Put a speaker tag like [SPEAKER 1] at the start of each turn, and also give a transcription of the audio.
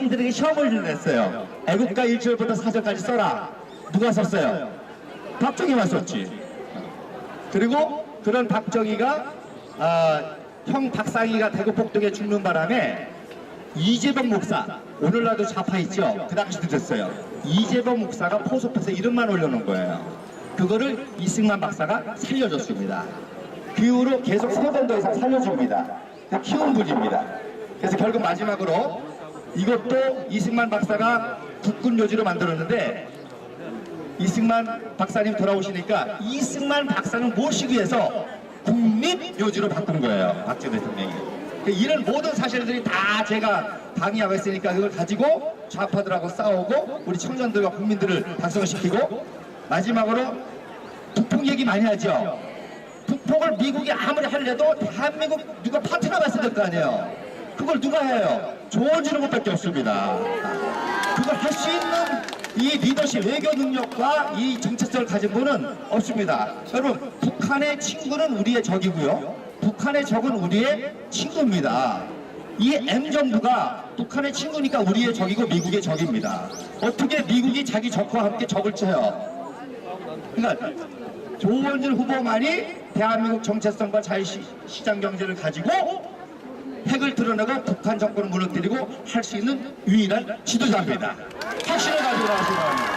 [SPEAKER 1] 학생들에게 시험을 냈어요. 애국가 1절부터 4절까지 써라. 누가 썼어요? 박정희만 썼지. 그리고 그런 박정희가 아, 형 박상희가 대구 폭동에 죽는 바람에 이재범 목사 오늘날도 좌파 있죠 그 당시도 됐어요 이재범 목사가 포섭해서 이름만 올려놓은 거예요 그거를 이승만 박사가 살려줬습니다 그 이후로 계속 세 번 더 이상 살려줍니다 키운 분입니다 그래서 결국 마지막으로 이것도 이승만 박사가 국군 요지로 만들었는데 이승만 박사님 돌아오시니까 이승만 박사는 모시기 위해서 국립 요지로 바꾼 거예요. 박정희 대통령이. 그 이런 모든 사실들이 다 제가 강의하고 있으니까 그걸 가지고 좌파들하고 싸우고 우리 청년들과 국민들을 각성시키고 마지막으로 북폭 얘기 많이 하죠. 북폭을 미국이 아무리 하려도 대한민국 누가 파트너가 있어야 될 거 아니에요. 그걸 누가 해요? 조언주는 것밖에 없습니다. 그걸 할 수 있는 이 리더십 외교 능력과 이 정체성을 가진 분은 없습니다. 여러분 북한의 친구는 우리의 적이고요. 북한의 적은 우리의 친구입니다. 이 M 정부가 북한의 친구니까 우리의 적이고 미국의 적입니다. 어떻게 미국이 자기 적과 함께 적을 쳐요? 그러니까 조원진 후보만이 대한민국 정체성과 자유시장 경제를 가지고 핵을 드러내고 북한 정권을 무너뜨리고 할 수 있는 유일한 지도자입니다. 확신을 가지고 나왔습니다.